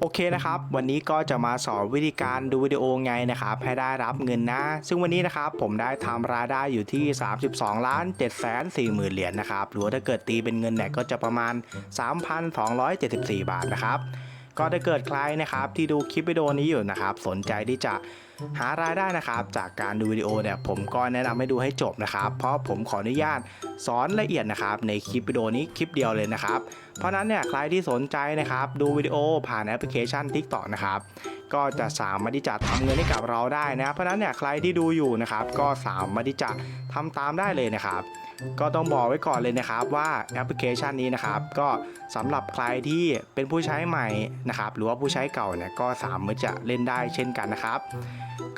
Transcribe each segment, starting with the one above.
โอเคนะครับ วันนี้ก็จะมาสอนวิธีการดูวิดีโอไงนะครับ ให้ได้รับเงินนะ ซึ่งวันนี้นะครับผมได้ทำรายได้อยู่ที่ 32ล้าน7แสน4หมื่นเหรียญนะครับ หรือถ้าเกิดตีเป็นเงินเนี่ยก็จะประมาณ 3,274 บาทนะครับ ก็ถ้าเกิดใครนะครับที่ดูคลิปวิดีโอนี้อยู่นะครับ สนใจที่จะ หารายได้นะครับ จากการดูวิดีโอเนี่ยผมก็แนะนำให้ดูให้จบนะครับ เพราะผมขออนุญาตสอนละเอียดนะครับ ในคลิปวิดีโอนี้คลิปเดียวเลยนะครับ เพราะนั้นเนี่ยใครที่สนใจนะครับ ดูวิดีโอผ่านแอปพลิเคชัน TikTok นะครับก็จะสามารถที่จะทำเงินให้กับเราได้นะ เพราะนั้นเนี่ยใครที่ดูอยู่นะครับ ก็สามารถที่จะทำตามได้เลยนะครับ ก็ต้องบอกไว้ก่อนเลยนะครับว่าแอปพลิเคชันนี้นะครับ ก็สำหรับใครที่เป็นผู้ใช้ใหม่นะครับ หรือว่าผู้ใช้เก่าเนี่ยก็สามารถจะเล่นได้เช่นกันนะครับ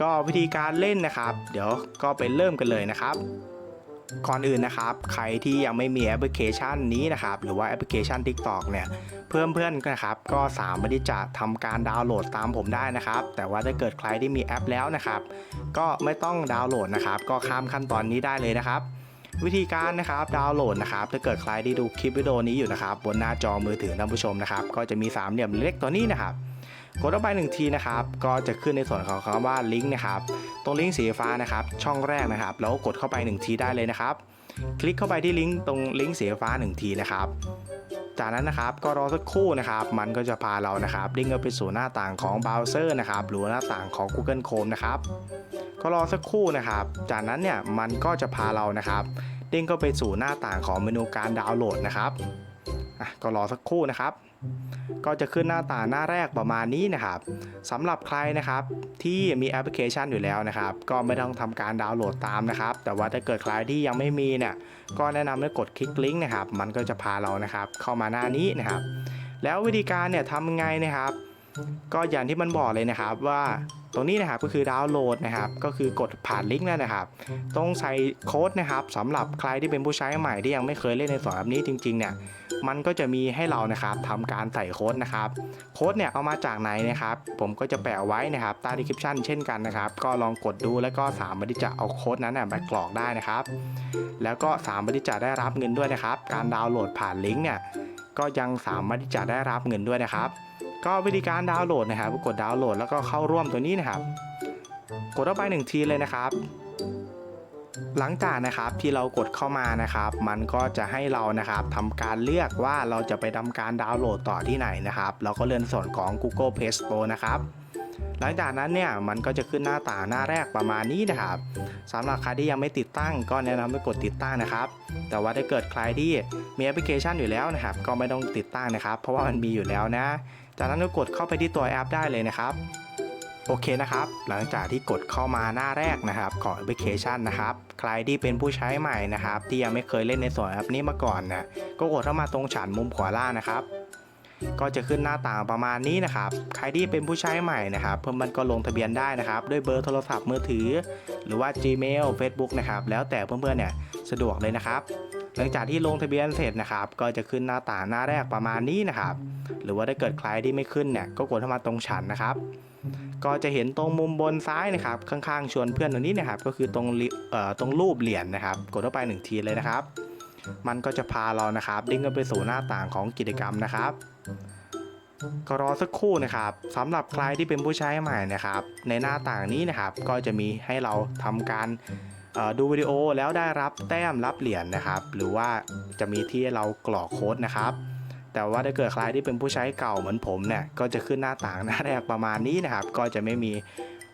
ก็วิธีการเล่นนะครับ เดี๋ยวก็ไปเริ่มกันเลยนะครับก่อนอื่นนะครับ ใครที่ยังไม่มีแอปพลิเคชันนี้นะครับ หรือว่าแอปพลิเคชัน TikTok เนี่ยเพื่อนเพื่อนๆนะครับ ก็สามารถที่จะทำการดาวน์โหลดตามผมได้นะครับ แต่ว่าถ้าเกิดใครที่มีแอปแล้วนะครับ ก็ไม่ต้องดาวน์โหลดนะครับ ก็ข้ามขั้นตอนนี้ได้เลยนะครับ วิธีการนะครับดาวน์โหลดนะครับถ้าเกิดใครได้ดูคลิปวิดีโอนี้อยู่นะครับบนหน้าจอมือถือท่านผู้ชมนะครับก็จะมีสามเหลี่ยมเล็กตัวนี้นะครับกดลงไปหนึ่งทีนะครับ ก็จะขึ้นในส่วนของคำว่าลิงก์นะครับ ตรงลิงก์สีฟ้านะครับ ช่องแรกนะครับ แล้วกดเข้าไปหนึ่งทีได้เลยนะครับ คลิกเข้าไปที่ลิงก์ตรงลิงก์สีฟ้าหนึ่งทีนะครับ จากนั้นนะครับก็รอสักครู่นะครับมันก็จะพาเรานะครับดิ้งก์เข้าไปสู่หน้าต่างของเบราว์เซอร์นะครับหรือหน้าต่างของ Google Chrome นะครับก็รอสักครู่นะครับ จากนั้นเนี่ยมันก็จะพาเรานะครับดิ้งเข้าไปสู่หน้าต่างของเมนูการดาวน์โหลดนะครับก็รอสักครู่นะครับ ก็จะขึ้นหน้าต่างหน้าแรกประมาณนี้นะครับสำหรับใครนะครับที่มีแอปพลิเคชันอยู่แล้วนะครับ ก็ไม่ต้องทำการดาวน์โหลดตามนะครับ แต่ว่าถ้าเกิดใครที่ยังไม่มีเนี่ยก็แนะนำให้กดคลิกลิงก์นะครับ มันก็จะพาเรานะครับเข้ามาหน้านี้นะครับ แล้ววิธีการเนี่ยทำยังไงนะครับ ก็อย่างที่มันบอกเลยนะครับว่าตรงนี้นะครับก็คือดาวน์โหลดนะครับ ก็คือกดผ่านลิงก์นั่นนะครับ ต้องใส่โค้ดนะครับสำหรับใครที่เป็นผู้ใช้ใหม่ที่ยังไม่เคยเล่นในสอนแบบนี้จริงๆเนี่ยมันก็จะมีให้เรานะครับทำการใส่โค้ดนะครับ โค้ดเนี่ยเอามาจากไหนนะครับ ผมก็จะแปะไว้นะครับใต้ description เช่นกันนะครับ ก็ลองกดดูแล้วก็สามารถที่จะเอาโค้ดนั้นนะไปกรอกได้นะครับ แล้วก็สามารถที่จะได้รับเงินด้วยนะครับ การดาวน์โหลดผ่านลิงก์เนี่ยก็ยังสามารถที่จะได้รับเงินด้วยนะครับ ก็วิธีการดาวน์โหลดนะครับ กดดาวน์โหลดแล้วก็เข้าร่วมตัวนี้นะครับ กดเข้าไปหนึ่งทีเลยนะครับ หลังจากนะครับที่เรากดเข้ามานะครับ มันก็จะให้เรานะครับทำการเลือกว่าเราจะไปทำการดาวน์โหลดต่อที่ไหนนะครับเราก็เลื่อนส่วนของ Google Play Store นะครับหลังจากนั้นเนี่ยมันก็จะขึ้นหน้าต่างหน้าแรกประมาณนี้นะครับสำหรับใครที่ยังไม่ติดตั้งก็แนะนำให้กดติดตั้งนะครับ แต่ว่าถ้าเกิดใครที่มีแอปพลิเคชันอยู่แล้วนะครับ ก็ไม่ต้องติดตั้งนะครับ เพราะว่ามันมีอยู่แล้วนะ จากนั้นก็กดเข้าไปที่ตัวแอปได้เลยนะครับ โอเคนะครับ หลังจากที่กดเข้ามาหน้าแรกนะครับของแอปพลิเคชันนะครับ ใครที่เป็นผู้ใช้ใหม่นะครับ ที่ยังไม่เคยเล่นในส่วนแอปนี้มาก่อนนะก็กดเข้ามาตรงฉันมุมขวาล่างนะครับก็จะขึ้นหน้าต่างประมาณนี้นะครับ ใครที่เป็นผู้ใช้ใหม่นะครับ เพิ่มมันก็ลงทะเบียนได้นะครับ ด้วยเบอร์โทรศัพท์มือถือ หรือว่า Gmail Facebook นะครับ แล้วแต่เพื่อนๆเนี่ยสะดวกเลยนะครับ หลังจากที่ลงทะเบียนเสร็จนะครับก็จะขึ้นหน้าต่างหน้าแรกประมาณนี้นะครับหรือว่าถ้าเกิดใครที่ไม่ขึ้นเนี่ยก็กดเข้ามาตรงฉันนะครับก็จะเห็นตรงมุมบนซ้ายนะครับข้างๆ ชวนเพื่อนตรงนี้นะครับก็คือตรงเอ่อตรงรูปเหรียญนะครับ กดเข้าไปหนึ่งทีเลยนะครับ มันก็จะพาเรานะครับดิ้งกันไปสู่หน้าต่างของกิจกรรมนะครับก็รอสักครู่นะครับสำหรับใครที่เป็นผู้ใช้ใหม่นะครับ ในหน้าต่างนี้นะครับ ก็จะมีให้เราทำการ ดูวิดีโอแล้วได้รับแต้มรับเหรียญนะครับ หรือว่าจะมีที่เรากรอกโค้ดนะครับ แต่ว่าถ้าเกิดใครที่เป็นผู้ใช้เก่าเหมือนผมเนี่ยก็จะขึ้นหน้าต่างหน้าแรกประมาณนี้นะครับ ก็จะไม่มี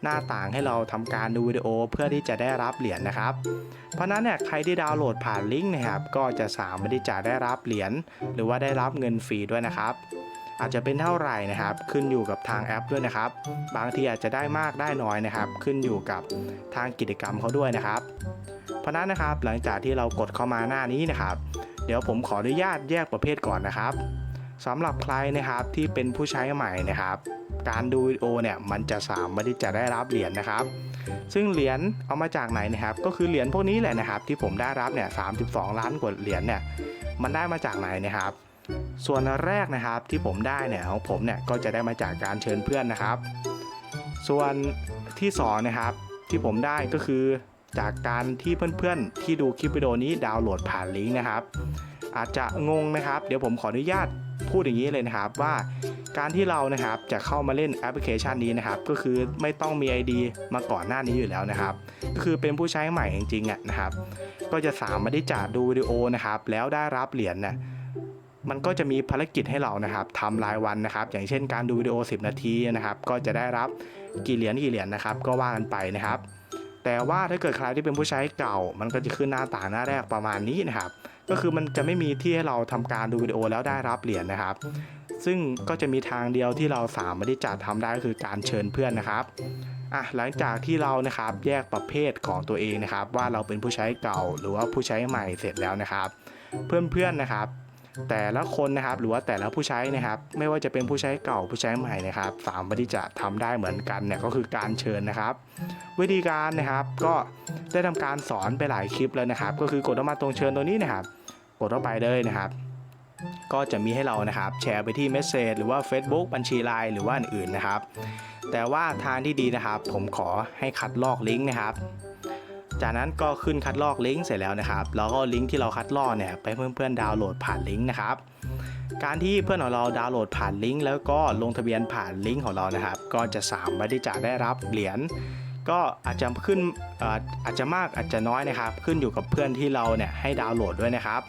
หน้าต่างให้เราทำการดูวิดีโอเพื่อที่จะได้รับเหรียญนะครับ เพราะฉะนั้นเนี่ยใครที่ดาวน์โหลดผ่านลิงก์นะครับ ก็จะสามารถที่จะได้รับเหรียญหรือว่าได้รับเงินฟรีด้วยนะครับ อาจจะเป็นเท่าไหร่นะครับ ขึ้นอยู่กับทางแอปด้วยนะครับ บางทีอาจจะได้มากได้น้อยนะครับ ขึ้นอยู่กับทางกิจกรรมเขาด้วยนะครับ เพราะนั้นนะครับหลังจากที่เรากดเข้ามาหน้านี้นะครับ เดี๋ยวผมขออนุญาตแยกประเภทก่อนนะครับสำหรับใครนะครับที่เป็นผู้ใช้ใหม่นะครับ การดูวิดีโอเนี่ยมันจะสามารถที่จะได้รับเหรียญนะครับ ซึ่งเหรียญเอามาจากไหนนะครับ ก็คือเหรียญพวกนี้แหละนะครับ ที่ผมได้รับเนี่ย32ล้านกว่าเหรียญเนี่ยมันได้มาจากไหนนะครับ ส่วนแรกนะครับที่ผมได้เนี่ยของผมเนี่ยก็จะได้มาจากการเชิญเพื่อนนะครับ ส่วนที่สองนะครับที่ผมได้ก็คือจากการที่เพื่อนๆ ที่ดูคลิปวิดีโอนี้ดาวน์โหลดผ่านลิงก์นะครับ อาจจะงงนะครับเดี๋ยวผมขออนุญาตพูดอย่างนี้เลยนะครับว่าการที่เรานะครับจะเข้ามาเล่นแอปพลิเคชันนี้นะครับ ก็คือไม่ต้องมี ID มาก่อนหน้านี้อยู่แล้วนะครับ ก็คือเป็นผู้ใช้ใหม่จริงๆอะนะครับ ก็จะสามารถที่จะดูวิดีโอนะครับ แล้วได้รับเหรียญน่ะ มันก็จะมีภารกิจให้เรานะครับทำรายวันนะครับ อย่างเช่นการดูวิดีโอ 10 นาทีนะครับ ก็จะได้รับกี่เหรียญกี่เหรียญนะครับ ก็ว่ากันไปนะครับ แต่ว่าถ้าเกิดใครที่เป็นผู้ใช้เก่า มันก็จะขึ้นหน้าต่างหน้าแรกประมาณนี้นะครับ ก็คือมันจะไม่มีที่ให้เราทำการดูวิดีโอแล้วได้รับเหรียญนะครับ ซึ่งก็จะมีทางเดียวที่เราสามารถที่จะทำได้ก็คือการเชิญเพื่อนนะครับอะหลังจากที่เรานะครับแยกประเภทของตัวเองนะครับ ว่าเราเป็นผู้ใช้เก่าหรือว่าผู้ใช้ใหม่เสร็จแล้วนะครับ เพื่อนๆนะครับ แต่ละคนนะครับหรือว่าแต่ละผู้ใช้นะครับ ไม่ว่าจะเป็นผู้ใช้เก่าผู้ใช้ใหม่นะครับสามารถที่จะทำได้เหมือนกันเนี่ยก็คือการเชิญนะครับ วิธีการนะครับก็ได้ทำการสอนไปหลายคลิปแล้วนะครับ ก็คือกดเข้ามาตรงเชิญตัวนี้นะครับ กดเข้าไปเลยนะครับก็จะมีให้เรานะครับแชร์ไปที่เมสเซจหรือว่า Facebook บัญชีไลน์หรือว่าอื่นๆนะครับ แต่ว่าทางที่ดีนะครับ ผมขอให้คัดลอกลิงก์นะครับ จากนั้นก็ขึ้นคัดลอกลิงก์เสร็จแล้วนะครับแล้วก็ลิงก์ที่เราคัดลอกเนี่ยไปเพื่อนๆดาวน์โหลดผ่านลิงก์นะครับการที่เพื่อนของเราดาวน์โหลดผ่านลิงก์แล้วก็ลงทะเบียนผ่านลิงก์ของเรานะครับ ก็จะสามารถที่จะได้รับเหรียญก็อาจจะขึ้นอออาจจะมากอาจจะน้อยนะครับ ขึ้นอยู่กับเพื่อนที่เราเนี่ยให้ดาวน์โหลดด้วยนะครับ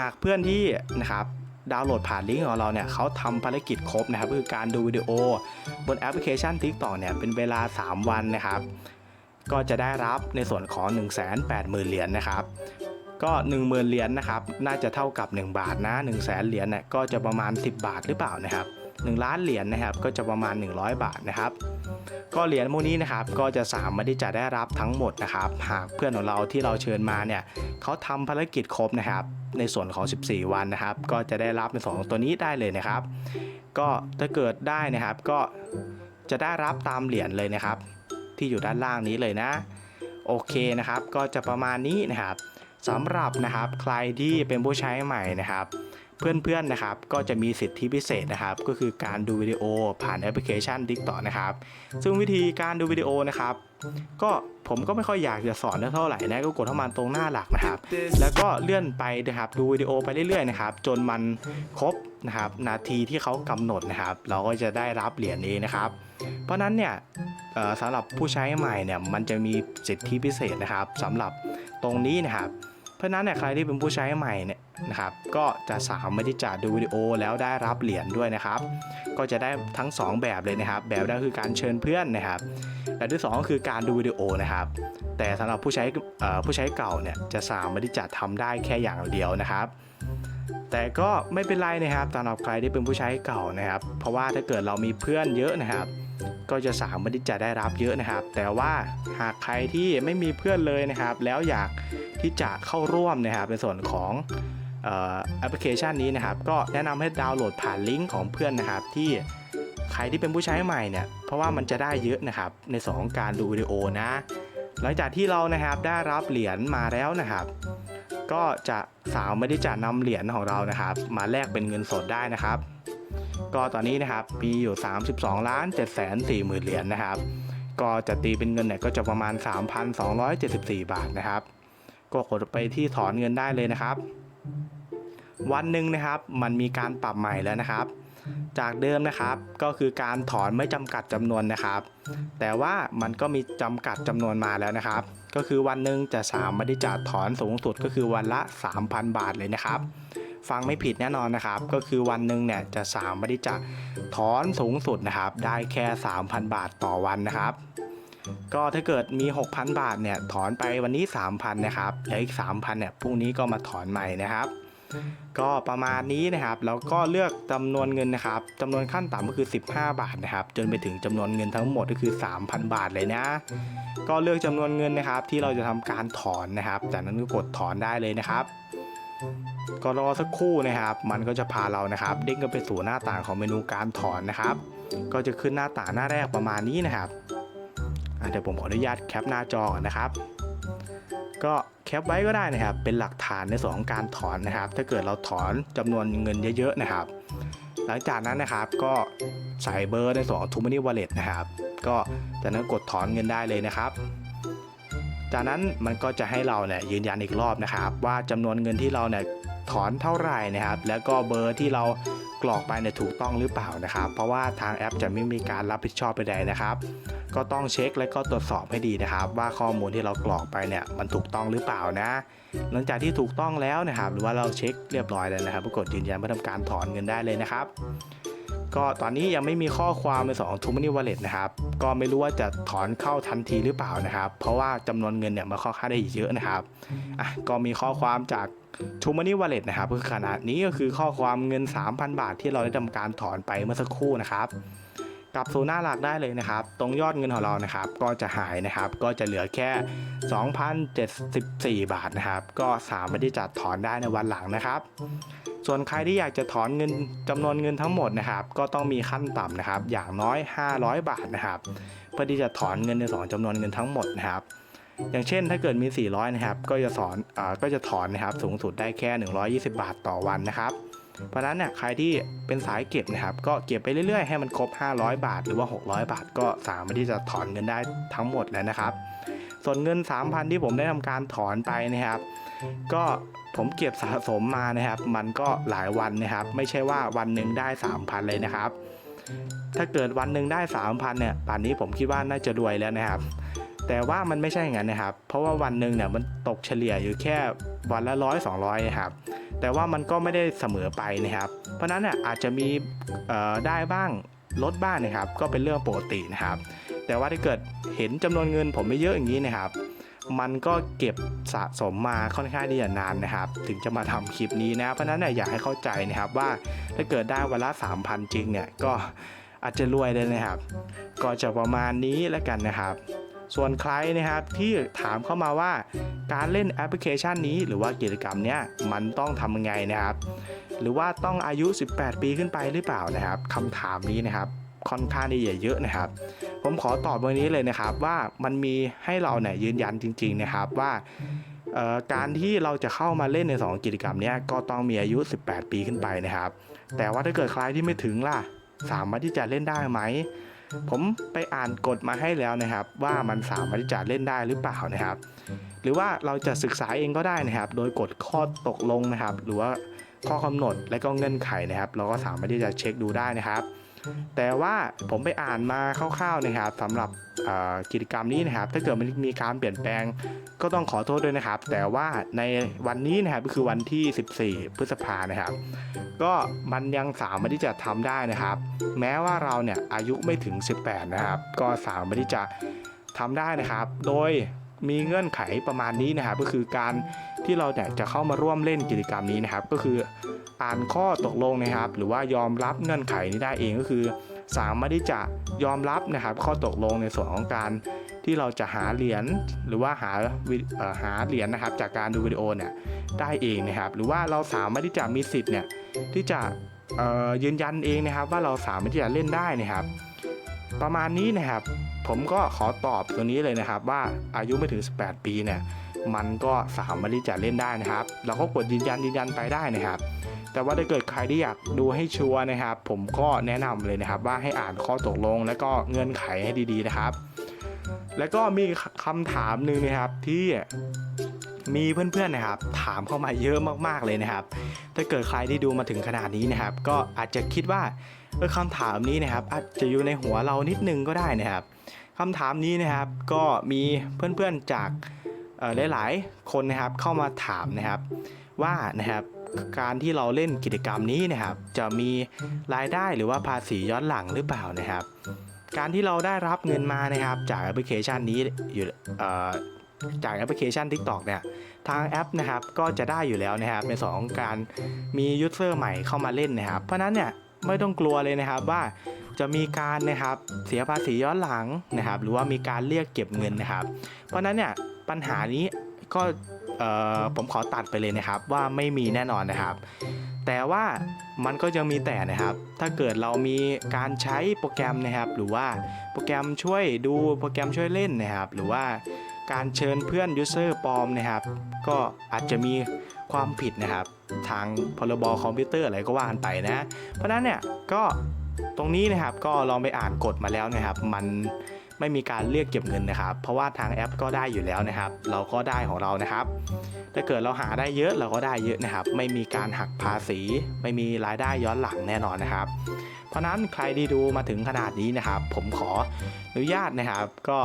หากเพื่อนที่นะครับดาวน์โหลดผ่านลิงก์ของเราเนี่ยเขาทำภารกิจครบนะครับคือการดูวิดีโอบนแอปพลิเคชัน TikTok เนี่ยเป็นเวลา 3 วันนะครับ ก็จะได้รับในส่วนของ 1 8 0 0 0 0 เหรียญนะครับ ก็ 10,000 เหรียญนะครับ น่าจะเท่ากับ 1 บาทนะ 1 0 0 0 0แสนเหรียญเนี่ยก็จะประมาณ 10 บาทหรือเปล่านะครับ 1 ล้านเหรียญนะครับก็จะประมาณ 100 บาทนะครับ ก็เหรียญพวกนี้นะครับก็จะสามารถที่จะได้รับทั้งหมดนะครับ หากเพื่อนของเราที่เราเชิญมาเนี่ยเขาทำภารกิจครบนะครับ ในส่วนของ 14 วันนะครับ ก็จะได้รับในส่วนของตัวนี้ได้เลยนะครับ ก็ถ้าเกิดได้นะครับก็จะได้รับตามเหรียญเลยนะครับ ที่อยู่ด้านล่างนี้เลยนะ โอเคนะครับ ก็จะประมาณนี้นะครับสำหรับนะครับใครที่เป็นผู้ใช้ใหม่นะครับ เพื่อนๆนะครับก็จะมีสิทธิพิเศษนะครับ ก็คือการดูวิดีโอผ่านแอปพลิเคชัน TikTok นะครับ ซึ่งวิธีการดูวิดีโอนะครับ ก็ผมก็ไม่ค่อยอยากจะสอนเท่าไหร่นะก็กดเข้ามาตรงหน้าหลักนะครับ แล้วก็เลื่อนไปนะครับดูวิดีโอไปเรื่อยๆนะครับ จนมันครบนะครับนาทีที่เขากำหนดนะครับ เราก็จะได้รับเหรียญนี้นะครับ เพราะนั้นเนี่ย สำหรับผู้ใช้ใหม่เนี่ยมันจะมีสิทธิพิเศษนะครับสำหรับตรงนี้นะครับ เพราะนั้นเนี่ยใครที่เป็นผู้ใช้ใหม่เนี่ยนะครับ ก็จะสามารถที่จะดูวิดีโอแล้วได้รับเหรียญด้วยนะครับ ก็จะได้ทั้ง 2 แบบเลยนะครับ แบบแรกคือการเชิญเพื่อนนะครับแบบที่สองก็คือการดูวิดีโอนะครับ แต่สำหรับผู้ใช้ผู้ใช้เก่าเนี่ยจะสามารถที่จะทำได้แค่อย่างเดียวนะครับ แต่ก็ไม่เป็นไรนะครับสำหรับใครที่เป็นผู้ใช้เก่านะครับ เพราะว่าถ้าเกิดเรามีเพื่อนเยอะนะครับ ก็จะสามารถที่จะได้รับเยอะนะครับ แต่ว่าหากใครที่ไม่มีเพื่อนเลยนะครับ แล้วอยากที่จะเข้าร่วมนะครับในส่วนของออแอปพลิเคชันนี้นะครับ ก็แนะนำให้ดาวน์โหลดผ่านลิงก์ของเพื่อนนะครับ ที่ใครที่เป็นผู้ใช้ใหม่เนี่ยเพราะว่ามันจะได้เยอะนะครับ ในส่วนของการดูวิดีโอนะ หลังจากที่เรานะครับได้รับเหรียญมาแล้วนะครับ ก็จะสามารถที่จะนำเหรียญของเรานะครับ มาแลกเป็นเงินสดได้นะครับ ก็ตอนนี้นะครับมีอยู่ 32ล้าน7 4 0 0 0 0เหรียญนะครับ ก็จะตีเป็นเงินเนี่ยก็จะประมาณ 3,274 บาทนะครับ ก็กดไปที่ถอนเงินได้เลยนะครับ วันหนึ่งนะครับมันมีการปรับใหม่แล้วนะครับ จากเดิมนะครับก็คือการถอนไม่จำกัดจำนวนนะครับ แต่ว่ามันก็มีจำกัดจำนวนมาแล้วนะครับ ก็คือวันหนึ่งจะสามารถที่จะถอนสูงสุดก็คือวันละ 3,000 บาทเลยนะครับ ฟังไม่ผิดแน่นอนนะครับ ก็คือวันหนึ่งเนี่ยจะสามารถที่จะถอนสูงสุดนะครับ ได้แค่ 3,000 บาทต่อวันนะครับ ก็ถ้าเกิดมี 6,000 บาทเนี่ยถอนไปวันนี้ 3,000 นะครับแล้วอีก 3,000 เนี่ยพรุ่งนี้ก็มาถอนใหม่นะครับก็ประมาณนี้นะครับแล้วก็เลือกจำนวนเงินนะครับจำนวนขั้นต่ำก็คือ 15 บาทนะครับ จนไปถึงจำนวนเงินทั้งหมดก็คือ 3,000 บาทเลยนะ ก็เลือกจำนวนเงินนะครับที่เราจะทำการถอนนะครับ จากนั้นก็กดถอนได้เลยนะครับ ก็รอสักครู่นะครับ มันก็จะพาเรานะครับ เด้งกันไปสู่หน้าต่างของเมนูการถอนนะครับ ก็จะขึ้นหน้าต่างหน้าแรกประมาณนี้นะครับเดี๋ยวผมขออนุญาตแคปหน้าจอนะครับ ก็แคปไว้ก็ได้นะครับ เป็นหลักฐานในส่วนของการถอนนะครับ ถ้าเกิดเราถอนจำนวนเงินเยอะๆนะครับ หลังจากนั้นนะครับก็ใส่เบอร์ในส่วนของ t ูมานี่วอลเล็ตนะครับ ก็จากนั้นกดถอนเงินได้เลยนะครับ จากนั้นมันก็จะให้เราเนี่ยยืนยันอีกรอบนะครับ ว่าจำนวนเงินที่เราเนี่ยถอนเท่าไหร่นะครับ แล้วก็เบอร์ที่เรากรอกไปเนี่ยถูกต้องหรือเปล่านะครับ เพราะว่าทางแอปจะไม่มีการรับผิดชอบใดๆนะครับ ก็ต้องเช็คและก็ตรวจสอบให้ดีนะครับ ว่าข้อมูลที่เรากรอกไปเนี่ยมันถูกต้องหรือเปล่านะ หลังจากที่ถูกต้องแล้วนะครับ หรือว่าเราเช็คเรียบร้อยแล้วนะครับก็กดยืนยันเพื่อทำการถอนเงินได้เลยนะครับ ก็ตอนนี้ยังไม่มีข้อความในส่วนของ t o m o n y Wallet นะครับ ก็ไม่รู้ว่าจะถอนเข้าทันทีหรือเปล่านะครับ เพราะว่าจำนวนเงินเนี่ยมันค่อนข้างได้เยอะนะครับอะก็มีข้อความจาก t o m o n y Wallet นะครับคือขนาดนี้ก็คือข้อความเงิน 3,000 บาทที่เราได้ทำการถอนไปเมื่อสักครู่นะครับกลับสู่หน้าหลักได้เลยนะครับ ตรงยอดเงินของเรานะครับ ก็จะหายนะครับ ก็จะเหลือแค่ 2,074 บาทนะครับ ก็สามารถที่จะถอนได้ในวันหลังนะครับ ส่วนใครที่อยากจะถอนเงินจำนวนเงินทั้งหมดนะครับ ก็ต้องมีขั้นต่ำนะครับ อย่างน้อย 500 บาทนะครับ เพื่อที่จะถอนเงินในสองจำนวนเงินทั้งหมดนะครับ อย่างเช่นถ้าเกิดมี 400 นะครับ ก็จะสอนอก็จะถอนนะครับ สูงสุดได้แค่ 120 บาทต่อวันนะครับเพราะฉะนั้นเนี่ยใครที่เป็นสายเก็บนะครับ ก็เก็บไปเรื่อยๆให้มันครบ 500 บาท หรือว่า 600 บาท ก็สามารถที่จะถอนเงินได้ทั้งหมดแล้วนะครับ ส่วนเงิน 3,000 ที่ผมได้ทำการถอนไปนะครับ ก็ผมเก็บสะสมมานะครับ มันก็หลายวันนะครับ ไม่ใช่ว่าวันหนึ่งได้ 3,000 เลยนะครับ ถ้าเกิดวันหนึ่งได้ 3,000เนี่ยป่านนี้ผมคิดว่าน่าจะรวยแล้วนะครับ แต่ว่ามันไม่ใช่อย่างนั้นนะครับ เพราะว่าวันหนึ่งเนี่ยมันตกเฉลี่ยอยู่แค่วันละร้อยสองร้อยนะครับแต่ว่ามันก็ไม่ได้เสมอไปนะครับ เพราะนั้นเนี่ยอาจจะมีได้บ้างลดบ้างนะครับ ก็เป็นเรื่องปกตินะครับ แต่ว่าถ้าเกิดเห็นจำนวนเงินผมไม่เยอะอย่างนี้นะครับ มันก็เก็บสะสมมาค่อนข้างที่จะนานนะครับ ถึงจะมาทำคลิปนี้นะเพราะฉะนั้นเนี่ยอยากให้เข้าใจนะครับว่าถ้าเกิดได้วันละ3,000 จริงเนี่ยก็อาจจะรวยเลยนะครับ ก็จะประมาณนี้แล้วกันนะครับ ส่วนใครนะครับที่ถามเข้ามาว่าการเล่นแอปพลิเคชันนี้หรือว่ากิจกรรมเนี้ยมันต้องทำยังไงนะครับ หรือว่าต้องอายุ 18 ปีขึ้นไปหรือเปล่านะครับคำถามนี้นะครับ ค่อนข้างที่จะเยอะนะครับ ผมขอตอบวันนี้เลยนะครับว่ามันมีให้เราเนี่ยยืนยันจริง ๆนะครับว่าการที่เราจะเข้ามาเล่นใน 2 กิจกรรมนี้ก็ต้องมีอายุ 18 ปีขึ้นไปนะครับ แต่ว่าถ้าเกิดใครที่ไม่ถึงล่ะ สามารถที่จะเล่นได้ไหม ผมไปอ่านกฎมาให้แล้วนะครับ ว่ามันสามารถที่จะเล่นได้หรือเปล่านะครับ หรือว่าเราจะศึกษาเองก็ได้นะครับ โดยกฎข้อตกลงนะครับ หรือว่าข้อกำหนดและก็เงื่อนไขนะครับ เราก็สามารถที่จะเช็คดูได้นะครับ แต่ว่าผมไปอ่านมาคร่าวๆนะครับสำหรับกิจกรรมนี้นะครับ ถ้าเกิดมันมีการเปลี่ยนแปลงก็ต้องขอโทษด้วยนะครับ แต่ว่าในวันนี้นะครับก็คือวันที่ 14 พฤษภานะครับ ก็มันยังสามารถที่จะทำได้นะครับ แม้ว่าเราเนี่ยอายุไม่ถึง 18 นะครับ ก็สามารถที่จะทำได้นะครับ โดยมีเงื่อนไขประมาณนี้นะครับ ก็คือการที่เราเนี่ยจะเข้ามาร่วมเล่นกิจกรรมนี้นะครับ ก็คือ อ่านข้อตกลงนะครับ หรือว่ายอมรับเงื่อนไขนี้ได้เองก็คือ สามารถที่จะยอมรับนะครับ ข้อตกลงในส่วนของการที่เราจะหาเหรียญหรือว่าหาหาเหรียญนะครับ จากการดูวิดีโอเนี่ยได้เองนะครับ หรือว่าเราสามารถที่จะมีสิทธิ์เนี่ยที่จะยืนยันเองนะครับ ว่าเราสามารถที่จะเล่นได้นะครับ ประมาณนี้นะครับ ผมก็ขอตอบตรงนี้เลยนะครับ ว่าอายุไม่ถึง 18 ปีเนี่ยมันก็สามารถที่จะเล่นได้นะครับ เราก็กดยืนยันยืนยันไปได้นะครับ แต่ว่าถ้าเกิดใครที่อยากดูให้ชัวร์นะครับ ผมก็แนะนำเลยนะครับ ว่าให้อ่านข้อตกลงและก็เงื่อนไขให้ดีๆนะครับ แล้วก็มีคำถามหนึ่งนะครับที่มีเพื่อนๆนะครับ ถามเข้ามาเยอะมากๆเลยนะครับ ถ้าเกิดใครที่ดูมาถึงขนาดนี้นะครับ ก็อาจจะคิดว่า เออคำถามนี้นะครับอาจจะอยู่ในหัวเรานิดนึงก็ได้นะครับคำถามนี้นะครับก็มีเพื่อนๆจากหลายๆ คนนะครับเข้ามาถามนะครับ ว่านะครับการที่เราเล่นกิจกรรมนี้นะครับ จะมีรายได้หรือว่าภาษีย้อนหลังหรือเปล่านะครับ การที่เราได้รับเงินมานะครับ จากแอปพลิเคชันนี้อยู่จากแอปพลิเคชัน TikTok เนี่ยทางแอปนะครับก็จะได้อยู่แล้วนะครับในสองการมียูเซอร์ใหม่เข้ามาเล่นนะครับ เพราะนั้นเนี่ย ไม่ต้องกลัวเลยนะครับว่าจะมีการนะครับเสียภาษีย้อนหลังนะครับ หรือว่ามีการเรียกเก็บเงินนะครับ เพราะนั้นเนี่ยปัญหานี้ก็ผมขอตัดไปเลยนะครับว่าไม่มีแน่นอนนะครับ แต่ว่ามันก็ยังมีแต่นะครับ ถ้าเกิดเรามีการใช้โปรแกรมนะครับ หรือว่าโปรแกรมช่วยดูโปรแกรมช่วยเล่นนะครับ หรือว่า การเชิญเพื่อนยูเซอร์ปลอมนะครับ ก็อาจจะมีความผิดนะครับ ทางพรบคอมพิวเตอร์อะไรก็ว่ากันไปนะ เพราะนั้นเนี่ยก็ตรงนี้นะครับก็ลองไปอ่านกฎมาแล้วนะครับ มันไม่มีการเรียกเก็บเงินนะครับ เพราะว่าทางแอปก็ได้อยู่แล้วนะครับ เราก็ได้ของเรานะครับ ถ้าเกิดเราหาได้เยอะเราก็ได้เยอะนะครับ ไม่มีการหักภาษี ไม่มีรายได้ย้อนหลังแน่นอนนะครับ เพราะฉะนั้นใครที่ดูมาถึงขนาดนี้นะครับ ผมขออนุญาตนะครับ ก็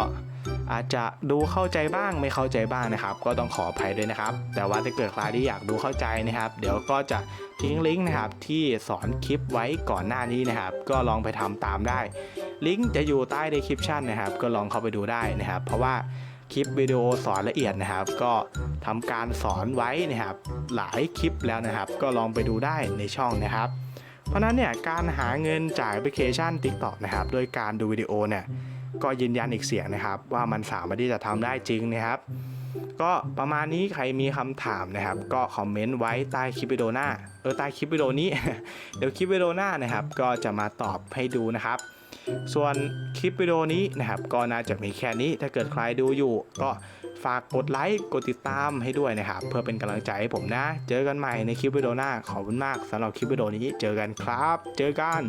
อาจจะดูเข้าใจบ้างไม่เข้าใจบ้างนะครับ ก็ต้องขออภัยด้วยนะครับ แต่ว่าถ้าเกิดใครที่อยากดูเข้าใจนะครับ เดี๋ยวก็จะทิ้งลิงก์นะครับที่สอนคลิปไว้ก่อนหน้านี้นะครับ ก็ลองไปทำตามได้ ลิงก์จะอยู่ใต้ description นะครับ ก็ลองเข้าไปดูได้นะครับ เพราะว่าคลิปวิดีโอสอนละเอียดนะครับ ก็ทำการสอนไว้นะครับ หลายคลิปแล้วนะครับ ก็ลองไปดูได้ในช่องนะครับ เพราะฉะนั้นเนี่ยการหาเงินจากแอปพลิเคชัน TikTok นะครับ โดยการดูวิดีโอเนี่ย ก็ยืนยันอีกเสียงนะครับ ว่ามันสามารถที่จะทำได้จริงนะครับ ก็ประมาณนี้ใครมีคำถามนะครับ ก็คอมเมนต์ไว้ใต้คลิปวิดีโอหน้าเออใต้คลิปวิดีโอนี้ เดี๋ยวคลิปวิดีโอหน้านะครับ ก็จะมาตอบให้ดูนะครับ ส่วนคลิปวิดีโอนี้นะครับ ก็น่าจะมีแค่นี้ถ้าเกิดใครดูอยู่ ก็ฝากกดไลค์กดติดตามให้ด้วยนะครับ เพื่อเป็นกำลังใจให้ผมนะ เจอกันใหม่ในคลิปวิดีโอหน้าขอบคุณมากสำหรับคลิปวิดีโอนี้เจอกันครับ เจอกัน